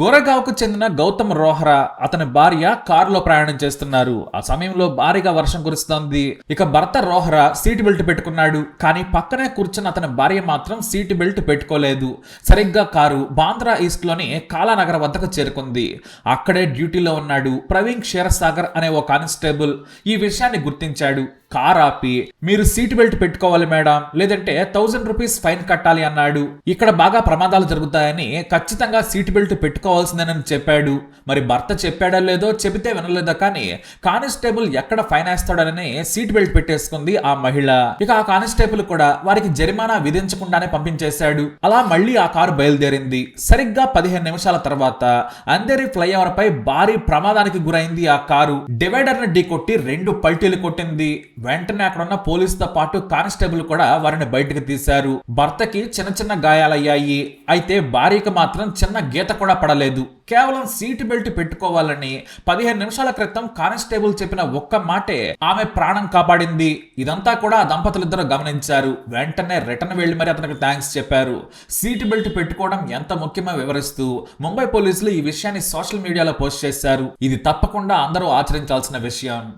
గోరగావ్కు చెందిన గౌతమ్ రోహరా అతని భార్య కారులో ప్రయాణం చేస్తున్నారు. ఆ సమయంలో భారీగా వర్షం కురుస్తోంది. ఇక భర్త రోహరా సీట్ బెల్ట్ పెట్టుకున్నాడు. కానీ పక్కనే కూర్చున్న అతని భార్య మాత్రం సీట్ బెల్ట్ పెట్టుకోలేదు. సరిగ్గా కారు బాంద్రా ఈస్ట్లోని కాలానగర్ వద్దకు చేరుకుంది. అక్కడే డ్యూటీలో ఉన్నాడు ప్రవీణ్ క్షీరసాగర్ అనే ఓ కానిస్టేబుల్. ఈ విషయాన్ని గుర్తించాడు. కార్ ఆపి మీరు సీట్ బెల్ట్ పెట్టుకోవాలి మేడం. లేదంటే థౌజండ్ రూపీస్ ఫైన్ కట్టాలి అన్నాడు. ఇక్కడ బాగా ప్రమాదాలు జరుగుతాయని ఖచ్చితంగా సీట్ బెల్ట్ పెట్టుకోవాల్సిందేనని చెప్పాడు. మరి భర్త చెప్పాడో లేదో చెబితే వినలేదో కానీ కానిస్టేబుల్ ఎక్కడ ఫైన్ వేస్తాడని సీట్ బెల్ట్ పెట్టేసుకుంది ఆ మహిళ. ఇక ఆ కానిస్టేబుల్ కూడా వారికి జరిమానా విధించకుండానే పంపించేశాడు. అలా మళ్ళీ ఆ కారు బయలుదేరింది. సరిగ్గా పదిహేను నిమిషాల తర్వాత అంధేరి ఫ్లైఓవర్ పై భారీ ప్రమాదానికి గురైంది ఆ కారు. డివైడర్ని ఢీకొట్టి రెండు పల్టీలు కొట్టింది. వెంటనే అక్కడ ఉన్న పోలీసుతో పాటు కానిస్టేబుల్ కూడా వారిని బయటకు తీశారు. భర్తకి చిన్న చిన్న గాయాలయ్యాయి. అయితే భార్యకి మాత్రం చిన్న గీత కూడా పడలేదు. కేవలం సీటు బెల్ట్ పెట్టుకోవాలని పదిహేను నిమిషాల క్రితం కానిస్టేబుల్ చెప్పిన ఒక్క మాటే ఆమె ప్రాణం కాపాడింది. ఇదంతా కూడా ఆ దంపతులిద్దరూ గమనించారు. వెంటనే రిటర్న్ వెళ్ళి మరి అతనికి థ్యాంక్స్ చెప్పారు. సీటు బెల్ట్ పెట్టుకోవడం ఎంత ముఖ్యమో వివరిస్తూ ముంబై పోలీసులు ఈ విషయాన్ని సోషల్ మీడియాలో పోస్ట్ చేశారు. ఇది తప్పకుండా అందరూ ఆచరించాల్సిన విషయం.